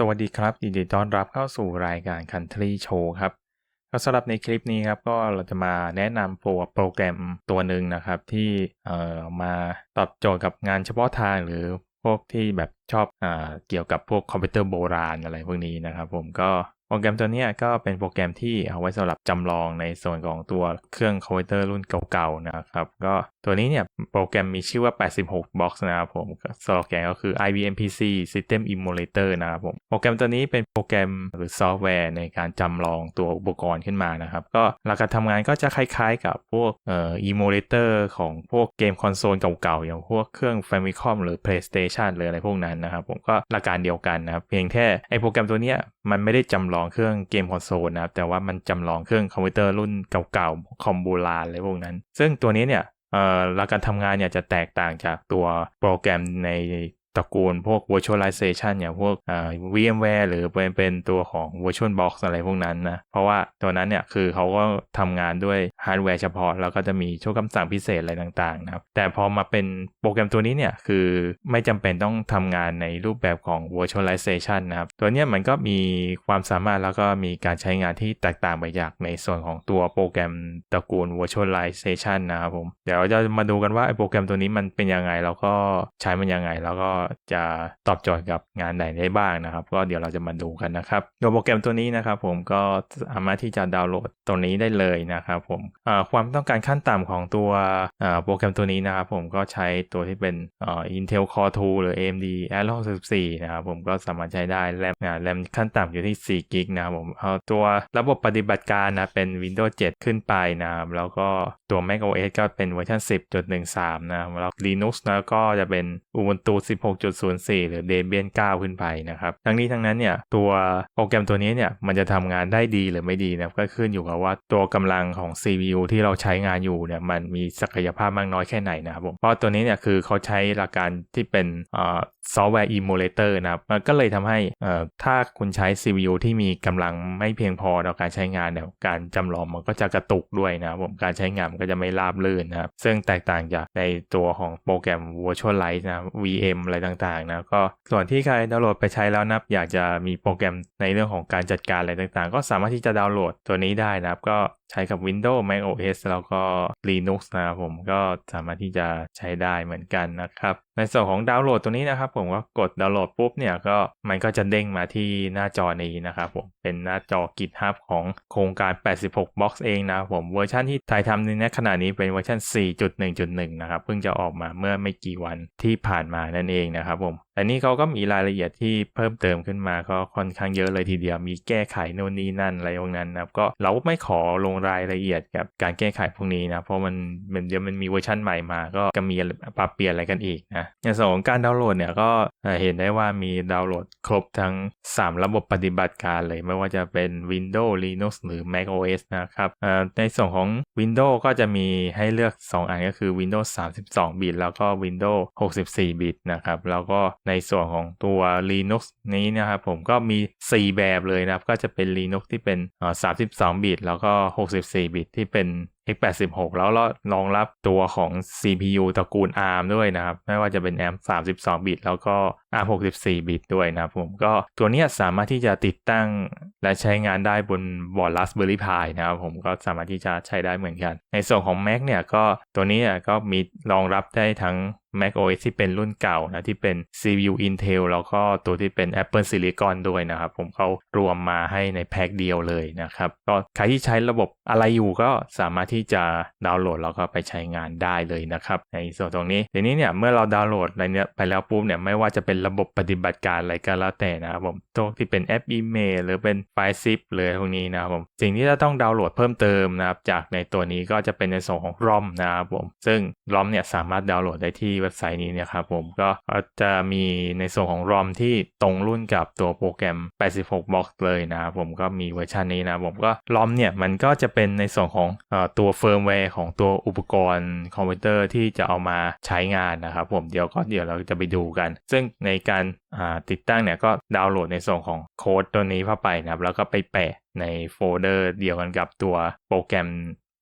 สวัสดีครับยินดีต้อนรับเข้าสู่รายการ Country Show ครับก็สำหรับในคลิปนี้ครับก็เราจะมาแนะนำโปรโปรแกรมตัวหนึ่งนะครับที่เอ่อมาตอบโจทย์กับงานเฉพาะทางหรือพวกที่แบบชอบอ่าเกี่ยวกับพวกคอมพิวเตอร์โบราณอะไรพวกนี้นะครับผมก็โปรแกรมตัวนี้ก็เป็นโปรแกรมที่เอาไว้สำหรับจำลองในส่วนของตัวเครื่องคอมพิวเตอร์รุ่นเก่าๆนะครับ ก็ตัวนี้เนี่ยโปรแกรมมีชื่อว่า 86 box นะครับผมสโลแกนก็คือ IBM PC System Emulator นะครับผม โปรแกรมตัวนี้เป็นโปรแกรมหรือซอฟต์แวร์ในการจำลองตัวอุปกรณ์ขึ้นมานะครับ ก็หลักการทำงานก็จะคล้ายๆกับพวกเอ่อ emulator ของพวกเกมคอนโซลเก่าๆ อย่างพวกเครื่อง Famicom หรือ PlayStation หรืออะไรพวกนั้นนะครับผมก็หลักการเดียวกันนะครับ เพียงแค่ไอโปรแกรมตัวเนี้ยมันไม่ได้จำลองเครื่องเกมคอนโซลนะครับแต่ว่ามันจำลองเครื่องคอมพิวเตอร์รุ่นเก่าๆคอมโบราณอะไรพวกนั้น ซึ่งตัวนี้เนี่ย หลักการทำงานเนี่ยจะแตกต่างจากตัวโปรแกรมใน ตระกูลพวก virtualization อย่างพวก VMware หรือเป็นเป็นตัวของ VirtualBox อะไรพวกนั้นนะ เพราะว่าตัวนั้นเนี่ยคือเขาก็ทำงานด้วยฮาร์ดแวร์เฉพาะ แล้วก็จะมีช่วงคำสั่งพิเศษอะไรต่างๆนะครับ แต่พอมาเป็นโปรแกรมตัวนี้เนี่ย คือไม่จำเป็นต้องทำงานในรูปแบบของ virtualization นะครับ ตัวนี้มันก็มีความสามารถแล้วก็มีการใช้งานที่แตกต่างไปจากในส่วนของตัวโปรแกรมตระกูล virtualization นะครับผม เดี๋ยวเราจะมาดูกันว่าไอ้โปรแกรมตัวนี้มันเป็นยังไงแล้วก็ใช้มันยังไงแล้วก็จะตอบโจทย์กับงานไหนได้บ้างนะครับ ก็เดี๋ยวเราจะมาดูกันนะครับตัวโปรแกรมตัวนี้นะครับ ผมก็สามารถที่จะดาวน์โหลดตัวนี้ได้เลยนะครับผมความต้องการขั้นต่ำของตัวโปรแกรมตัวนี้นะครับ ผมก็ใช้ตัวที่เป็นอ่า Intel Core 2 หรือ AMD Adreno 64นะครับผมก็สามารถใช้ได้แรมแรมขั้นต่ำอยู่ที่4กิกนะครับผมเอาตัวระบบปฏิบัติการนะเป็น Windows 7 ขึ้นไปนะครับแล้วก็ตัว Mac OS ก็เป็นเวอร์ชัน10.13 นะครับแล้ว Linux นะก็จะเป็น Ubuntu 6.04 หรือ Debian 9ขึ้นไปนะครับ ทั้งนี้ทั้งนั้นเนี่ยตัวโปรแกรมตัวนี้เนี่ยมันจะทำงานได้ดีหรือไม่ดีนะก็ขึ้นอยู่กับว่าตัวกำลังของ CPU ที่เราใช้งานอยู่เนี่ยมันมีศักยภาพมากน้อยแค่ไหนนะครับผมเพราะตัวนี้เนี่ยคือเขาใช้หลักการที่เป็นซอฟต์แวร์ emulator นะครับมันก็เลยทำให้ถ้าคุณใช้ CPU ที่มีกำลังไม่เพียงพอต่อการใช้งานเนี่ยการจำลองมันก็จะกระตุกด้วยนะครับผมการใช้งานมันก็จะไม่ราบรื่นนะครับซึ่งแตกต่างจากในตัวของโปรแกรม Virtualize นะ VM อะไรต่างๆนะก็ส่วนที่ใครดาวน์โหลดไปใช้แล้วนับอยากจะมีโปรแกรมในเรื่องของการจัดการอะไรต่างๆ ก็สามารถที่จะดาวน์โหลดตัวนี้ได้นะครับก็ ใช้กับ Windows Mac OS แล้วก็ Linux นะครับผมก็สามารถที่จะใช้ได้เหมือนกันนะครับ ในส่วนของดาวน์โหลดตัวนี้นะครับผมก็กดดาวน์โหลดปุ๊บเนี่ยก็มันก็จะเด้งมาที่หน้าจอนี้นะครับผมเป็นหน้าจอ GitHub ของโครงการ 86 Box เองนะครับผมเวอร์ชันที่ถ่ายทำในขณะนี้เป็นเวอร์ชัน4.1.1 นะครับเพิ่งจะออกมาเมื่อไม่กี่วันที่ผ่านมานั่นเองนะครับผม แต่นี่เขาก็มีรายละเอียดที่เพิ่มเติมขึ้นมาก็ค่อนข้างเยอะเลยทีเดียวมีแก้ไขโน่นนี่นั่นอะไรพวกนั้นนะครับก็เราไม่ขอลงรายละเอียดกับการแก้ไขพวกนี้นะเพราะมันเดี๋ยวมันมีเวอร์ชันใหม่มาก็จะมีปรับเปลี่ยนอะไรกันอีกนะในส่วนของการดาวน์โหลดเนี่ยก็เห็นได้ว่ามีดาวน์โหลดครบทั้ง 3 ระบบปฏิบัติการเลย ไม่ว่าจะเป็น Windows Linux หรือ Mac OS นะครับในส่วนของ Windows ก็จะมีให้เลือก 2 อันก็คือ Windows 32 บิตแล้วก็ Windows 64 บิตนะครับแล้วก็ในส่วนของตัว Linux นี้นะครับผมก็มี 4 แบบเลยนะครับ ก็จะเป็น Linux ที่เป็น 32 บิต แล้วก็ 64 บิตที่เป็น x86 แล้วรองรับตัวของ CPU ตระกูล ARM ด้วยนะครับ ไม่ว่าจะเป็น ARM 32 บิต แล้วก็ ARM 64 บิตด้วยนะครับผมก็ตัวนี้สามารถที่จะติดตั้งและใช้งานได้บนบอร์ด Raspberry Pi นะครับผมก็สามารถที่จะใช้ได้เหมือนกัน ในส่วนของ Mac เนี่ยก็ตัวนี้ก็มีรองรับได้ทั้ง Mac OS ที่เป็นรุ่นเก่านะที่เป็น CPU Intel แล้วก็ตัวที่เป็น Apple Silicon ด้วยนะครับ ผมเขารวมมาให้ในแพ็คเดียวเลยนะครับก็ใครที่ใช้ระบบอะไรอยู่ก็สามารถที่ที่จะดาวน์โหลดแล้วก็ไปใช้งานได้เลยนะครับ ในส่วนตรงนี้ทีนี้เนี่ยเมื่อเราดาวน์โหลดอะไรเนี้ยไปแล้วปุ๊บเนี่ยไม่ว่าจะเป็นระบบปฏิบัติการอะไรก็แล้วแต่นะครับผมตัวที่เป็นแอปอีเมลหรือเป็นไฟล์ซิปเลยพวกนี้นะครับผมสิ่งที่เราต้องดาวน์โหลดเพิ่มเติมนะครับจากในตัวนี้ก็จะเป็นในส่วนของ ROM นะครับผมซึ่ง ROM เนี่ยสามารถดาวน์โหลดได้ที่เว็บไซต์นี้นะครับผมก็จะมีในส่วนของ ROM ที่ตรงรุ่นกับตัวโปรแกรม 86 box เลยนะครับผมก็มีเวอร์ชันนี้นะผมก็ ROM เนี่ยมันก็จะเป็นในส่วนของอตัวเฟิร์มแวร์ของตัวอุปกรณ์คอมพิวเตอร์ที่จะเอามาใช้งานนะครับผมเดี๋ยวก็เดี๋ยวเราจะไปดูกัน ซึ่งในการติดตั้งเนี่ยก็ดาวน์โหลดในส่วนของโค้ดตัวนี้เข้าไปนะครับ แล้วก็ไปแปะในโฟลเดอร์เดียวกันกับตัวโปรแกรม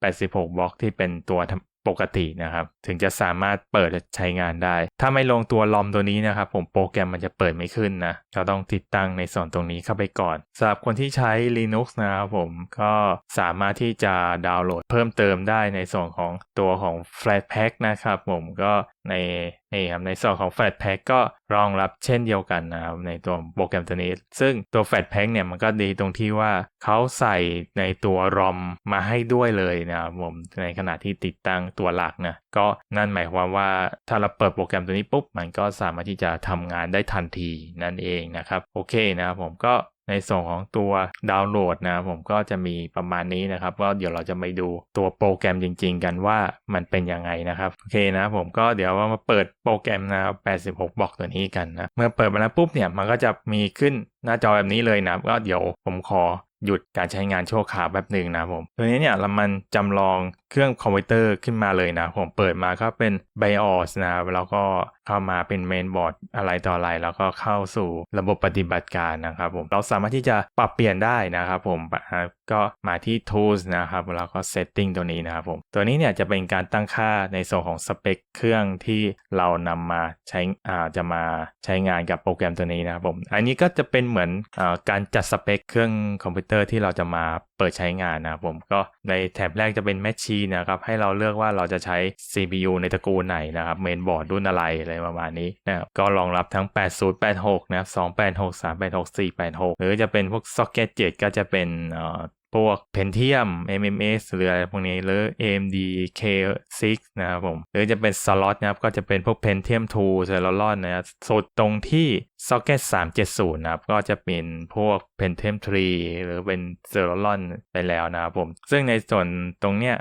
86บล็อกที่เป็นตัว ปกตินะครับ ถึงจะสามารถเปิดใช้งานได้ ถ้าไม่ลงตัวลอมตัวนี้นะครับผมโปรแกรมมันจะเปิดไม่ขึ้นนะเราต้องติดตั้งในส่วนตรงนี้เข้าไปก่อนสำหรับคนที่ใช้ Linux นะครับผมก็สามารถที่จะดาวน์โหลดเพิ่มเติมได้ในส่วนของตัวของ Flatpak นะครับผมก็ ในนี่ครับในส่วนของ Flatpak ก็รองรับเช่นเดียวกันนะครับในตัวโปรแกรมตัวนี้ ซึ่งตัว Flatpak เนี่ยมันก็ดีตรงที่ว่าเขาใส่ในตัว ROM มาให้ด้วยเลยนะครับผมในขณะที่ติดตั้งตัวหลักนะก็นั่นหมายความว่าถ้าเราเปิดโปรแกรมตัวนี้ปุ๊บ มันก็สามารถที่จะทำงานได้ทันทีนั่นเองนะครับ โอเคนะครับผมก็ ในส่วนของตัวดาวน์โหลดนะผมก็จะมีประมาณนี้นะครับ ก็เดี๋ยวเราจะไปดูตัวโปรแกรมจริง ๆ กันว่ามันเป็นยังไงนะครับโอเคนะผมก็เดี๋ยวว่ามาเปิดโปรแกรมนะครับ 86 บอกตัวนี้กันนะเมื่อเปิดมาแล้วปุ๊บเนี่ยมันก็จะมีขึ้นหน้าจอแบบนี้เลยนะก็เดี๋ยวผมขอหยุดการใช้งานชั่วคราวแบบหนึ่งนะผมตัวนี้เนี่ยเรามันจำลองเครื่องคอมพิวเตอร์ขึ้นมาเลยนะ ผมเปิดมาก็เป็น BIOS นะครับแล้วก็เข้ามาเป็นเมนบอร์ดอะไรต่ออะไร แล้วก็เข้าสู่ระบบปฏิบัติการนะครับผมเราสามารถที่จะปรับเปลี่ยนได้นะครับผมก็มาที่ tools นะครับแล้วก็ setting ตัวนี้นะครับผมตัวนี้เนี่ยจะเป็นการตั้งค่าในส่วนของสเปคเครื่องที่เรานำมาใช้อ่าจะมาใช้งานกับโปรแกรมตัวนี้นะครับผมอันนี้ก็จะเป็นเหมือนอ่าการจัดสเปคเครื่องคอมพิวเตอร์ที่เราจะมาเปิดใช้งานนะครับผมก็ ในแถบแรกจะเป็น Machine นะครับให้เราเลือกว่าเราจะใช้ CPU ในตระกูลไหนนะครับเมนบอร์ดรุ่นอะไรอะไรประมาณนี้นะครับก็รองรับทั้ง 8086 นะครับ 286 386 486 หรือจะเป็นพวก Socket 7 ก็จะเป็นเอ่อพวก Pentium MMS หรืออะไรพวกนี้หรือ AMD K6 นะครับผม หรือจะเป็น Slot นะครับ ก็จะเป็นพวก Pentium 2 Celeron นะครับสุดตรงที่ Socket 370 นะครับ ก็จะเป็นพวก Pentium 3 หรือเป็น Celeron ไปแล้วนะครับผม ซึ่งในส่วนตรงเนี้ย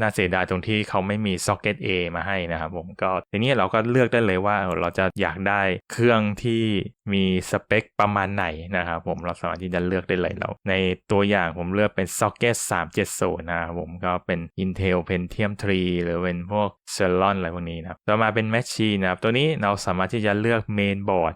น่าเสียดายตรงที่เขาไม่มี Socket A มาให้นะครับผม ก็ทีนี้เราก็เลือกได้เลยว่าเราจะอยากได้เครื่องที่มีสเปคประมาณไหนนะครับผม เราสามารถที่จะเลือกได้เลยเรา ในตัวอย่างผมเลือกเป็น Socket 370 นะครับผม ก็เป็น Intel Pentium 3 หรือเป็นพวก Celeron อะไรพวกนี้นะต่อมาเป็น Machine นะครับ ตัวนี้เราสามารถที่จะเลือก Main Board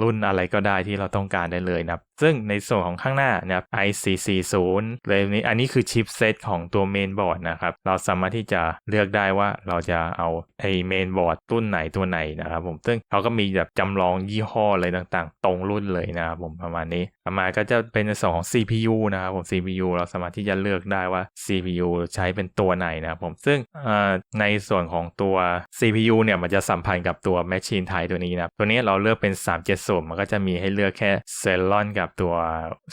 รุ่นอะไรก็ได้ที่เราต้องการได้เลยนะครับ ซึ่งในส่วนของข้างหน้านะครับ i440 เลยนี้อันนี้คือชิปเซตของตัวเมนบอร์ดนะครับ เราสามารถที่จะเลือกได้ว่าเราจะเอาไอเมนบอร์ดรุ่นไหนตัวไหนนะครับผมซึ่งเขาก็มีแบบจำลองยี่ห้ออะไรต่างๆ ตรงรุ่นเลยนะครับผมประมาณนี้ต่อมาก็จะเป็นในส่วนของ CPU นะครับผม CPU เราสามารถที่จะเลือกได้ว่า CPU ใช้เป็นตัวไหนนะครับผมซึ่งในส่วนของตัว CPU เนี่ยมันจะสัมพันธ์กับตัว Machine Type ตัวนี้นะตัวนี้เราเลือกเป็น 370 มันก็จะมีให้เลือกแค่ Celeron กับตัว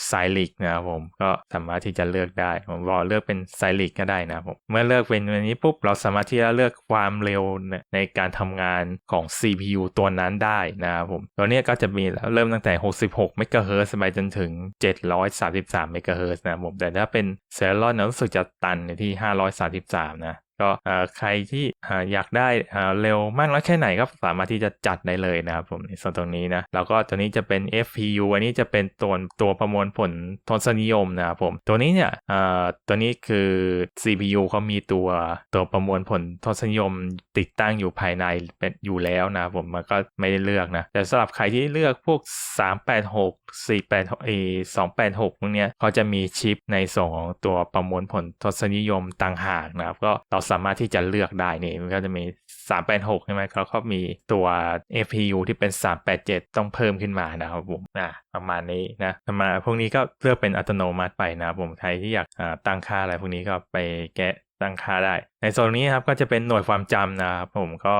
ไซลิกนะครับผมก็สามารถที่จะเลือกได้ผมบอกเลือกเป็นไซลิกก็ได้นะผมเมื่อเลือกเป็นอันนี้ปุ๊บเราสามารถที่จะเลือกความเร็วในการทำงานของ CPU ตัวนั้นได้นะครับผมตัวนี้ก็จะมีแล้วเริ่มตั้งแต่ 66 MHz ไปจนถึง 733 MHz นะครับผมแต่ถ้าเป็นเซลลอนรู้สึกจะตันที่ 533 นะ ก็ใครที่อยากได้เร็วมากน้อยแค่ไหนก็สามารถที่จะจัดได้เลยนะครับผมในส่วนตรงนี้นะแล้วก็ตัวนี้จะเป็น FPU อันนี้จะเป็นตัวตัวประมวลผลทศนิยมนะครับผมตัวนี้เนี่ยตัวนี้คือ CPU เขามีตัวตัวประมวลผลทศนิยมติดตั้งอยู่ภายในเป็นอยู่แล้วนะครับผมมันก็ไม่ได้เลือกนะแต่สำหรับใครที่เลือกพวก 386 486เอ286พวกเนี้ยเขาจะมีชิปในส่วนของตัวประมวลผลทศนิยมต่างหากนะครับก็เราสามารถที่จะเลือกได้นี่มันก็จะมี 386 ใช่ไหมเขาเขามีตัว APU ที่เป็น 387 ต้องเพิ่มขึ้นมานะครับผมนะประมาณนี้นะมาพวกนี้ก็เลือกเป็นอัตโนมัติไปนะผมใครที่อยากตั้งค่าอะไรพวกนี้ก็ไปแกะตั้งค่าได้ในโซนนี้ครับก็จะเป็นหน่วยความจำนะครับผมก็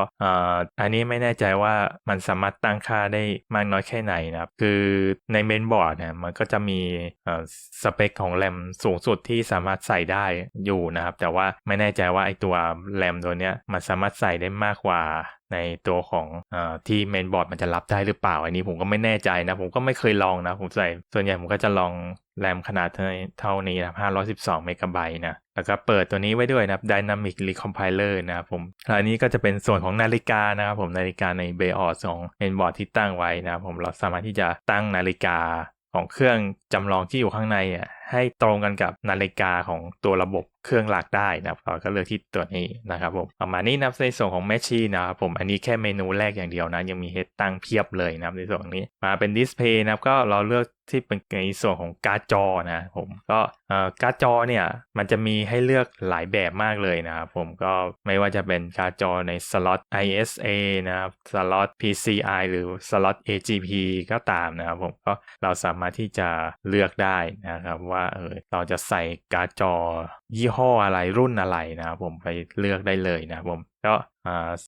อันนี้ไม่แน่ใจว่ามันสามารถตั้งค่าได้มากน้อยแค่ไหนนะครับ คือในเมนบอร์ดเนี่ยมันก็จะมีสเปคของแรมสูงสุดที่สามารถใส่ได้อยู่นะครับ แต่ว่าไม่แน่ใจว่าไอตัวแรมตัวเนี้ยมันสามารถใส่ได้มากกว่าในตัวของอที่เมนบอร์ดมันจะรับได้หรือเปล่า อันนี้ผมก็ไม่แน่ใจนะ ผมก็ไม่เคยลองนะ ผมใส่ส่วนใหญ่ผมก็จะลองแรมขนาดเท่านี้นะ512 เมกะไบต์นะ แล้วก็เปิดตัวนี้ไว้ด้วยนะครับ Dynamic Recompiler นะครับผมอันนี้ก็จะเป็นส่วนของนาฬิกานะครับผมนาฬิกาใน BIOS ของเมนบอร์ดที่ตั้งไว้นะครับผมเราสามารถที่จะตั้งนาฬิกาของเครื่องจำลองที่อยู่ข้างในอะให้ตรงกันกับนาฬิกาของตัวระบบ เครื่องหลักได้นะครับเราก็เลือกที่ตัวนี้นะครับผมประมาณนี้นะในส่วนของแมชชีนะครับผมอันนี้แค่เมนูแรกอย่างเดียวนะ ยังมีให้ตั้งเพียบเลยนะครับในส่วนนี้มาเป็นดิสเพย์นะครับก็เราเลือกที่เป็นในส่วนของการ์ดจอนะผมก็การ์ดจอเนี่ยมันจะมีให้เลือกหลายแบบมากเลยนะครับผมก็ไม่ว่าจะเป็นการ์ดจอในสล็อต ISA นะครับสล็อต PCI หรือสล็อต AGP ก็ตามนะครับผมก็เราสามารถที่จะเลือกได้นะครับว่าเออเราจะใส่การ์ดจอยี่ห้ออะไรรุ่นอะไรนะครับผมไปเลือกได้เลยนะครับผมก็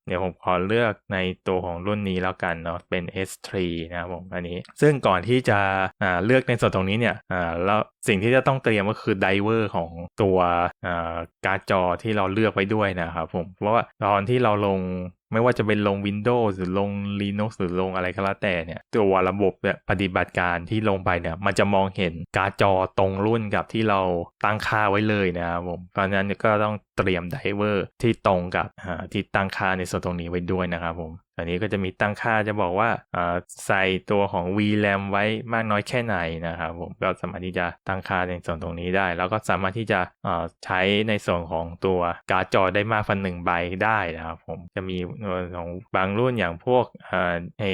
เดี๋ยวผมขอเลือกในตัวของรุ่นนี้แล้วกันเนาะเป็น S3 นะครับผมอันนี้ ซึ่งก่อนที่จะเลือกในส่วนตรงนี้เนี่ยแล้วสิ่งที่จะต้องเตรียมก็คือไดเวอร์ของตัวการ์ดจอที่เราเลือกไว้ด้วยนะครับผมเพราะว่าตอนที่เราลง ไม่ว่าจะเป็นลง Windows หรือลง Linux หรือลงอะไรก็แล้วแต่เนี่ยตัวระบบแบบปฏิบัติการที่ลงไปเนี่ยมันจะมองเห็นการ์ดจอตรงรุ่นกับที่เราตั้งค่าไว้เลยนะครับผมเพราะฉะนั้นก็ต้องเตรียมไดเวอร์ที่ตรงกับที่ตั้งค่าในส่วนตรงนี้ไว้ด้วยนะครับผม อันนี้ก็จะมีตั้งค่าจะบอกว่าใส่ตัวของ VRAM ไว้มากน้อยแค่ไหนนะครับผมก็สามารถที่จะตั้งค่าในส่วนตรงนี้ได้ แล้วก็สามารถที่จะใช้ในส่วนของตัวการ์ดจอได้มากกว่าหนึ่งใบได้นะครับผมจะมีของบางรุ่นอย่างพวกเอ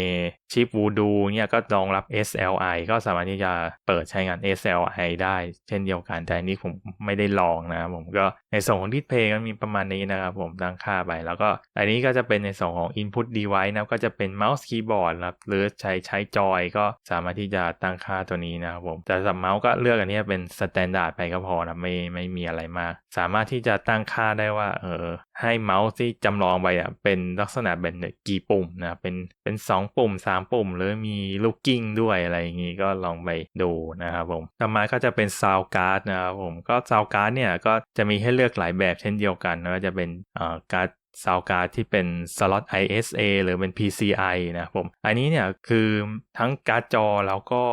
ชิปวูดูเนี่ยก็รองรับ SLI ก็สามารถที่จะเปิดใช้งาน SLI ได้เช่นเดียวกัน แต่อันนี้ผมไม่ได้ลองนะครับผมก็ในส่วนของดิสเพย์ก็มีประมาณนี้นะครับผมตั้งค่าไป แล้วก็อันนี้ก็จะเป็นในส่วนของ Input Device ไว้นะก็จะเป็นเมาส์คีย์บอร์ดครับหรือใช้ใช้จอยก็สามารถที่จะตั้งค่าตัวนี้นะครับผมแต่สำหรับเมาส์ก็เลือกอันนี้เป็นสแตนดาร์ดไปก็พอนะไม่ไม่มีอะไรมาก สามารถที่จะตั้งค่าได้ว่าเออให้เมาส์ที่จำลองไปอะเป็นลักษณะเป็นกี่ปุ่มนะเป็นเป็น 2 ปุ่ม 3 ปุ่ม หรือมีลูกกิ้งด้วยอะไรอย่างนี้ก็ลองไปดูนะครับผมต่อมาก็จะเป็นซาวการ์ดนะครับผมก็ซาวการ์ดเนี่ยก็จะมีให้เลือกหลายแบบเช่นเดียวกันนะจะเป็นอ่าการ์ด ซาวการ์ดที่เป็นสล็อต ISA หรือเป็น PCI นะผม อันนี้เนี่ยคือทั้งการ์ดจอแล้วก็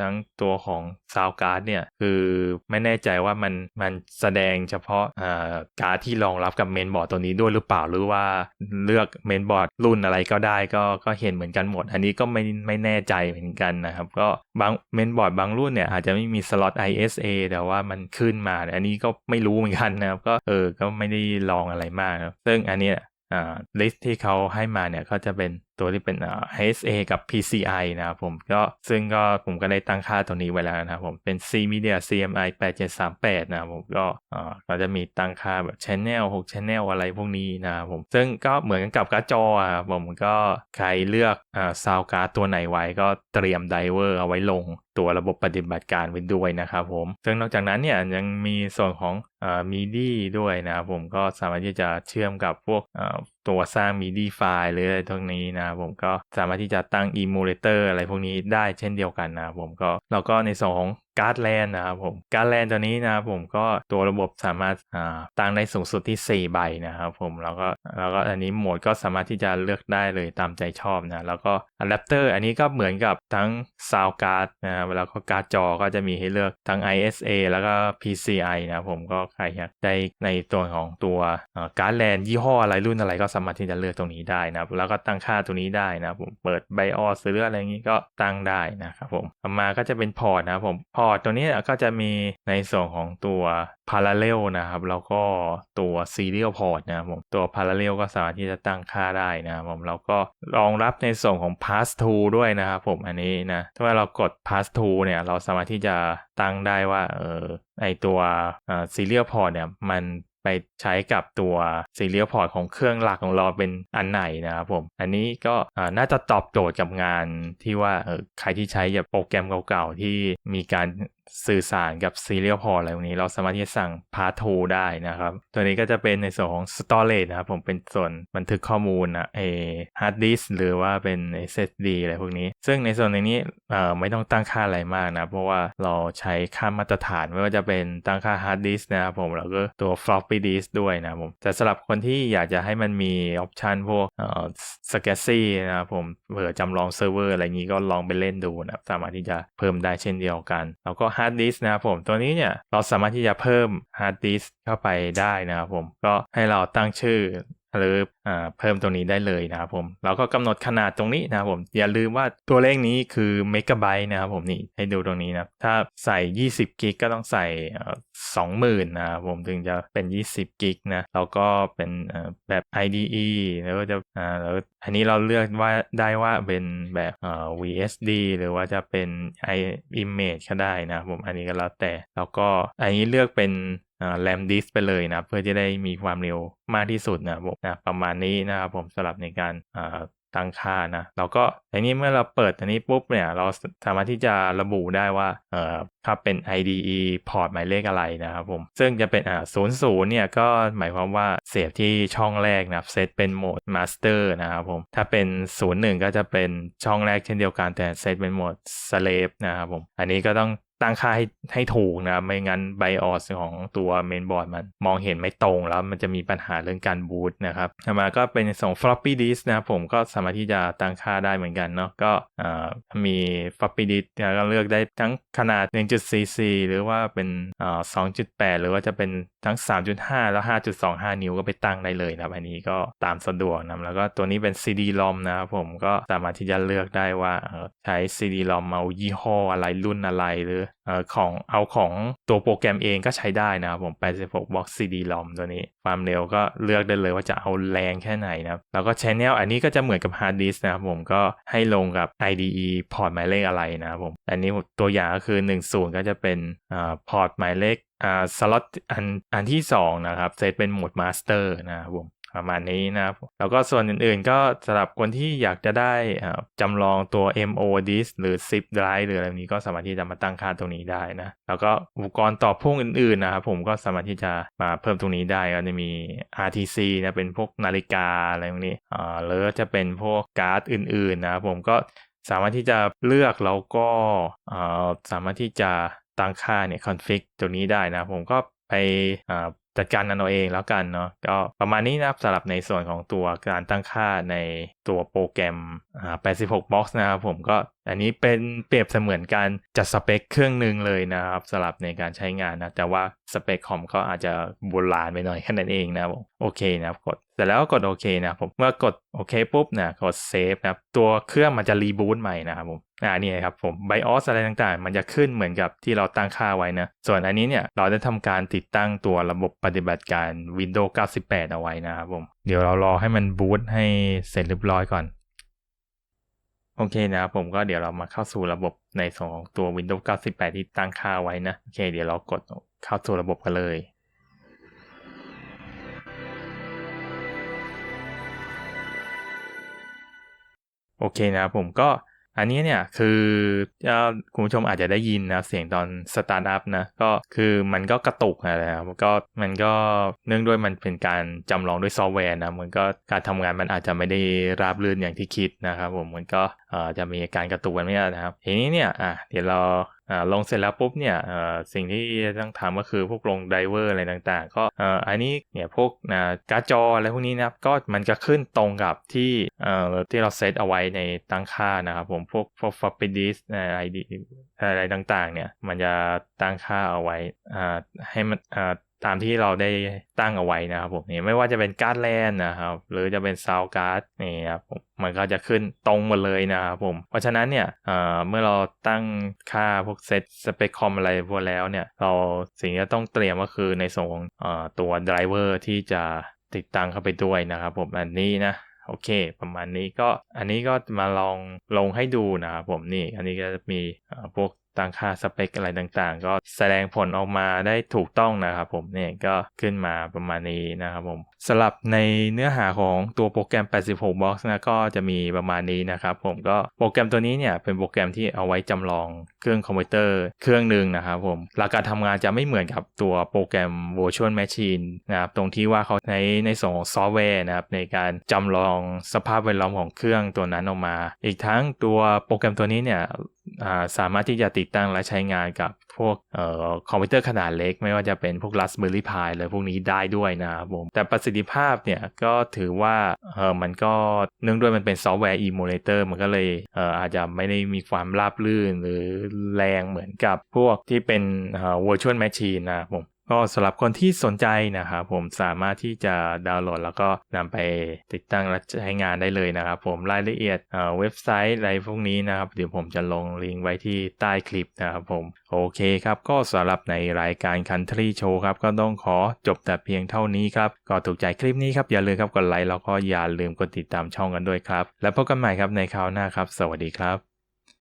ทั้งตัวของซาวการ์ดเนี่ยคือไม่แน่ใจว่ามันมันแสดงเฉพาะการ์ดที่รองรับกับเมนบอร์ดตัวนี้ด้วยหรือเปล่าหรือว่าเลือกเมนบอร์ดรุ่นอะไรก็ได้ก็ก็เห็นเหมือนกันหมด อันนี้ก็ไม่ไม่แน่ใจเหมือนกันนะครับ ก็บางเมนบอร์ดบางรุ่นเนี่ยอาจจะไม่มีสล็อต ISA แต่ว่ามันขึ้นมา อันนี้ก็ไม่รู้เหมือนกันนะครับก็เออก็ไม่ได้ลองอะไรมากครับซึ่งอันนี้ ลิสต์ที่เขาให้มาเนี่ยก็จะเป็น ตัวที่เป็น HSA กับ PCI นะครับผมก็ซึ่งก็ผมก็ได้ตั้งค่าตัวนี้ไว้แล้วนะครับผมเป็น C Media CMI 8738นะครับผมก็อ่าก็จะมีตั้งค่าแบบ Channel 6 Channel อะไรพวกนี้นะครับผมซึ่งก็เหมือนกับการ์ดจออะผมก็ใครเลือกซาวการ์ดตัวไหนไว้ก็เตรียมไดเวอร์เอาไว้ลงตัวระบบปฏิบัติการไว้ด้วยนะครับผม ซึ่งนอกจากนั้นเนี่ยยังมีส่วนของมีดีด้วยนะครับผมก็สามารถที่จะเชื่อมกับพวกตัวสร้างมีดีไฟล์หรืออะไรพวกนี้นะผมก็สามารถที่จะตั้ง emulator อะไรพวกนี้ได้เช่นเดียวกันนะผมก็แล้วก็ในส่วนของการ์ดแลนนะครับผมการ์ดแลนตัวนี้นะครับผมก็ตัวระบบสามารถตั้งได้สูงสุดที่ 4 ใบนะครับผมแล้วก็แล้วก็อันนี้โหมดก็สามารถที่จะเลือกได้เลยตามใจชอบนะแล้วก็อะแดปเตอร์อันนี้ก็เหมือนกับทั้งซาวการ์ดนะเวลาก็การ์ดจอก็จะมีให้เลือกทั้ง ISA แล้วก็ PCI นะผมก็ใครอยากได้ในตัวของตัวการ์ดแลนยี่ห้ออะไรรุ่นอะไรก็สามารถที่จะเลือกตรงนี้ได้นะแล้วก็ตั้งค่าตัวนี้ได้นะผมเปิดไบออสหรืออะไรอย่างนี้ก็ตั้งได้นะครับผมต่อมาก็จะเป็นพอร์ตนะผมพอร์ตตัวนี้ก็จะมีในส่วนของตัว Parallel นะครับ แล้วก็ตัว Serial Port นะครับผมตัว Parallel ก็สามารถที่จะตั้งค่าได้นะครับผมแล้วก็รองรับในส่วนของ Pass to ด้วยนะครับผมอันนี้นะถ้าเรากด Pass to เนี่ยเราสามารถที่จะตั้งได้ว่าเออไอตัว Serial Port เนี่ยมัน ไปใช้กับตัวซีเรียลพอร์ตของเครื่องหลักของเราเป็นอันไหนนะครับผม อันนี้ก็น่าจะตอบโจทย์กับงานที่ว่าใครที่ใช้แบบโปรแกรมเก่าๆ ที่มีการ สื่อสารกับ Serial Port อะไรพวกนี้ เราสามารถที่จะสั่ง Part 2ได้นะครับ ตัวนี้ก็จะเป็นในส่วนของ Storage นะครับ ผมเป็นส่วนบันทึกข้อมูลนะเอ Hard Disk หรือว่าเป็น SSD อะไรพวกนี้ ซึ่งในส่วนในนี้เอ่อไม่ต้องตั้งค่าอะไรมากนะ เพราะว่าเราใช้ค่ามาตรฐานไม่ว่าจะเป็นตั้งค่า Hard Disk นะครับผมแล้วก็ตัว Floppy Disk ด้วยนะผมแต่สำหรับคนที่อยากจะให้มันมีออปชันพวกเอ่อ s c a s y นะครับผมเผื่อจำลองเซิร์ฟเวอร์อะไรงนี้ก็ลองไปเล่นดูนะสามารถที่จะเพิ่มได้เช่นเดียวกัน แล้วก็ Hard Disk นะครับผมตัวนี้เนี่ยเราสามารถที่จะเพิ่มฮาร์ดดิสเข้าไปได้นะครับผมก็ให้เราตั้งชื่อ หรืออเพิ่มตรงนี้ได้เลยนะครับผมเราก็กำหนดขนาดตรงนี้นะครับผมอย่าลืมว่าตัวเลขนี้คือเมกะไบต์นะครับผมนี่ให้ดูตรงนี้นะถ้าใส่ 20กิกก็ต้องใส่สองหมื่นนะครับผมถึงจะเป็น 20กิกนะแล้วก็เป็นแบบ IDE แล้วก็จะแล้วอันนี้เราเลือกว่าได้ว่าเป็นแบบเอ่อ VSD หรือว่าจะเป็น i image ก็ได้นะครับผมอันนี้ก็แล้วแต่แล้วก็อันนี้เลือกเป็น แรมดิสไปเลยนะเพื่อจะได้มีความเร็วมากที่สุดนะผมนะประมาณนี้นะครับผมสำหรับในการตั้งค่านะเราก็อันนี้เมื่อเราเปิดอันนี้ปุ๊บเนี่ยเราสามารถที่จะระบุได้ว่าเอ่อถ้าเป็น IDE พอร์ตหมายเลขอะไรนะครับผม ซึ่งจะเป็นอ่าศูนย์ศูนย์เนี่ยก็หมายความว่าเสียบที่ช่องแรกนะเซตเป็นโหมด Master นะครับผม ถ้าเป็นศูนย์หนึ่งก็จะเป็นช่องแรกเช่นเดียวกันแต่เซตเป็นโหมด Slave นะครับผม อันนี้ก็ต้อง ตั้งค่าให้ให้ถูกนะไม่งั้น BIOS ของตัวเมนบอร์ดมันมองเห็นไม่ตรงแล้วมันจะมีปัญหาเรื่องการบูตนะครับต่อมาก็เป็นส่ง floppy disk นะครับผมก็สามารถที่จะตั้งค่าได้เหมือนกันเนาะก็มี floppy disk ก็เลือกได้ทั้งขนาด 1.44 หรือว่าเป็น 2.8 หรือว่าจะเป็นทั้ง 3.5 แล้ว 5.25 นิ้วก็ไปตั้งได้เลยนะครับอันนี้ก็ตามสะดวกนะแล้วก็ตัวนี้เป็น CD-ROM นะครับผมก็สามารถที่จะเลือกได้ว่าใช้ CD-ROM เอายี่ห้ออะไรรุ่นอะไรหรือของเอาของตัวโปรแกรมเองก็ใช้ได้นะครับผม86 box CD-ROM ตัวนี้ ความเร็วก็เลือกได้เลยว่าจะเอาแรงแค่ไหนนะครับแล้วก็ channel อันนี้ก็จะเหมือนกับ hard disk นะครับผมก็ให้ลงกับ IDE พอร์ตหมายเลขอะไรนะครับผม อันนี้ตัวอย่างก็คือ 10 ก็จะเป็นพอร์ตหมายเลขอ่าสล็อตอันอันที่ 2 นะครับ เซตเป็นโหมดมาสเตอร์นะครับผม ประมาณนี้นะครับ แล้วก็ส่วนอื่นๆ ก็สำหรับคนที่อยากจะได้จำลองตัว MO disk หรือ zip drive หรืออะไรนี้ก็สามารถที่จะมาตั้งค่าตรงนี้ได้นะ แล้วก็อุปกรณ์ต่อพ่วงอื่นๆนะครับผมก็สามารถที่จะมาเพิ่มตรงนี้ได้ก็จะมี RTC นะเป็นพวกนาฬิกาอะไรพวกนี้อ่าหรือจะเป็นพวกการ์ดอื่นๆนะครับผมก็สามารถที่จะเลือกแล้วก็สามารถที่จะตั้งค่าเนี่ยคอนฟิกตัวนี้ได้นะผมก็ไป จัดการนันเอาเองแล้วกันเนาะก็ประมาณนี้นะครับสำหรับในส่วนของตัวการตั้งค่าในตัวโปรแกรม86 box นะครับผมก็ อันนี้เป็นเปรียบเสมือนการจัดสเปคเครื่องหนึ่งเลยนะครับสำหรับในการใช้งานนะ แต่ว่าสเปคคอมก็อาจจะโบราณไปหน่อยแค่นั้นเองนะครับโอเคนะครับกดเสร็จแล้วกดโอเคนะผมเมื่อกดโอเคปุ๊บนะกดเซฟนะครับตัวเครื่องมันจะรีบูตใหม่นะครับผมอ่านี่ครับผม BIOS อะไรต่างๆ มันจะขึ้นเหมือนกับที่เราตั้งค่าไว้นะ ส่วนอันนี้เนี่ยเราได้ทำการติดตั้งตัวระบบปฏิบัติการ Windows 98 เอาไว้นะครับผม เดี๋ยวเรารอให้มันบูตให้เสร็จเรียบร้อยก่อน โอเคนะครับผมก็เดี๋ยวเรามาเข้าสู่ระบบในส่วนของตัว Windows 98 ที่ตั้งค่าไว้นะ โอเค เดี๋ยวเรากดเข้าสู่ระบบกันเลยโอเคนะครับผมก็อันนี้เนี่ยคือคุณผู้ชมอาจจะได้ยินนะเสียงตอนสตาร์ทอัพนะก็คือมันก็กระตุกนะครับก็มันก็เนื่องด้วยมันเป็นการจำลองด้วยซอฟต์แวร์นะมันก็การทำงานมันอาจจะไม่ได้ราบรื่นอย่างที่คิดนะครับผมมันก็ จะมีการกระตุกกันไม่ได้นะครับ ทีนี้เนี่ยอะเดี๋ยวเราลงเสร็จแล้วปุ๊บเนี่ยสิ่งที่ต้องทำก็คือพวกลงไดเวอร์อะไรต่างๆ ก็อันนี้เนี่ยพวกการ์ดจออะไรพวกนี้นะครับก็มันจะขึ้นตรงกับที่ที่เราเซตเอาไว้ในตั้งค่านะครับผมพวกพวก floppy disk อะไรอะไรต่างๆเนี่ยมันจะตั้งค่าเอาไว้ให้มัน ตามที่เราได้ตั้งเอาไว้นะครับผมนี่ไม่ว่าจะเป็นการ์ดแลนนะครับ หรือจะเป็นซาวการ์ดนี่ครับมันก็จะขึ้นตรงหมดเลยนะครับผม เพราะฉะนั้นเนี่ยเมื่อเราตั้งค่าพวกเซตสเปคคอมอะไรพวกแล้วเนี่ย เราสิ่งที่ต้องเตรียมก็คือในส่วนของตัวไดรเวอร์ที่จะติดตั้งเข้าไปด้วยนะครับผมอันนี้นะโอเค ประมาณนี้ก็อันนี้ก็มาลองลงให้ดูนะครับผมนี่ อันนี้ก็จะมีพวกตั้งค่าสเปคอะไรต่างๆ ก็แสดงผลออกมาได้ถูกต้องนะครับผมเนี่ยก็ขึ้นมาประมาณนี้นะครับผมสำหรับในเนื้อหาของตัวโปรแกรม 86 box นะก็จะมีประมาณนี้นะครับผมก็โปรแกรมตัวนี้เนี่ยเป็นโปรแกรมที่เอาไว้จำลองเครื่องคอมพิวเตอร์เครื่องหนึ่งนะครับผมหลักการทำงานจะไม่เหมือนกับตัวโปรแกรม virtual machine นะครับตรงที่ว่าเขาใช้ในส่วนของซอฟต์แวร์นะครับในการจำลองสภาพแวดล้อมของเครื่องตัวนั้นออกมา อีกทั้งตัวโปรแกรมตัวนี้เนี่ย สามารถที่จะติดตั้งและใช้งานกับพวกคอมพิวเตอร์ขนาดเล็ก ไม่ว่าจะเป็นพวก Raspberry Pi เลยพวกนี้ได้ด้วยนะครับผมแต่ประสิทธิภาพเนี่ยก็ถือว่าเออมันก็เนื่องด้วยมันเป็นซอฟต์แวร์ emulator มันก็เลยเอออาจจะไม่ได้มีความราบรื่นหรือแรงเหมือนกับพวกที่เป็น virtual machine นะผม ก็สำหรับคนที่สนใจนะครับผมสามารถที่จะดาวน์โหลด แล้วก็นำไปติดตั้งและใช้งานได้เลยนะครับผมรายละเอียดเว็บไซต์อะไรพวกนี้นะครับเดี๋ยวผมจะลงลิงก์ไว้ที่ใต้คลิปนะครับผมโอเคครับก็สำหรับในรายการ Country Show ครับก็ต้องขอจบแต่เพียงเท่านี้ครับก็ถูกใจคลิปนี้ครับอย่าลืมครับกดไลค์แล้วก็อย่าลืมกดติดตามช่องกันด้วยครับ แล้วพบกันใหม่ครับในคราวหน้าครับ สวัสดีครับ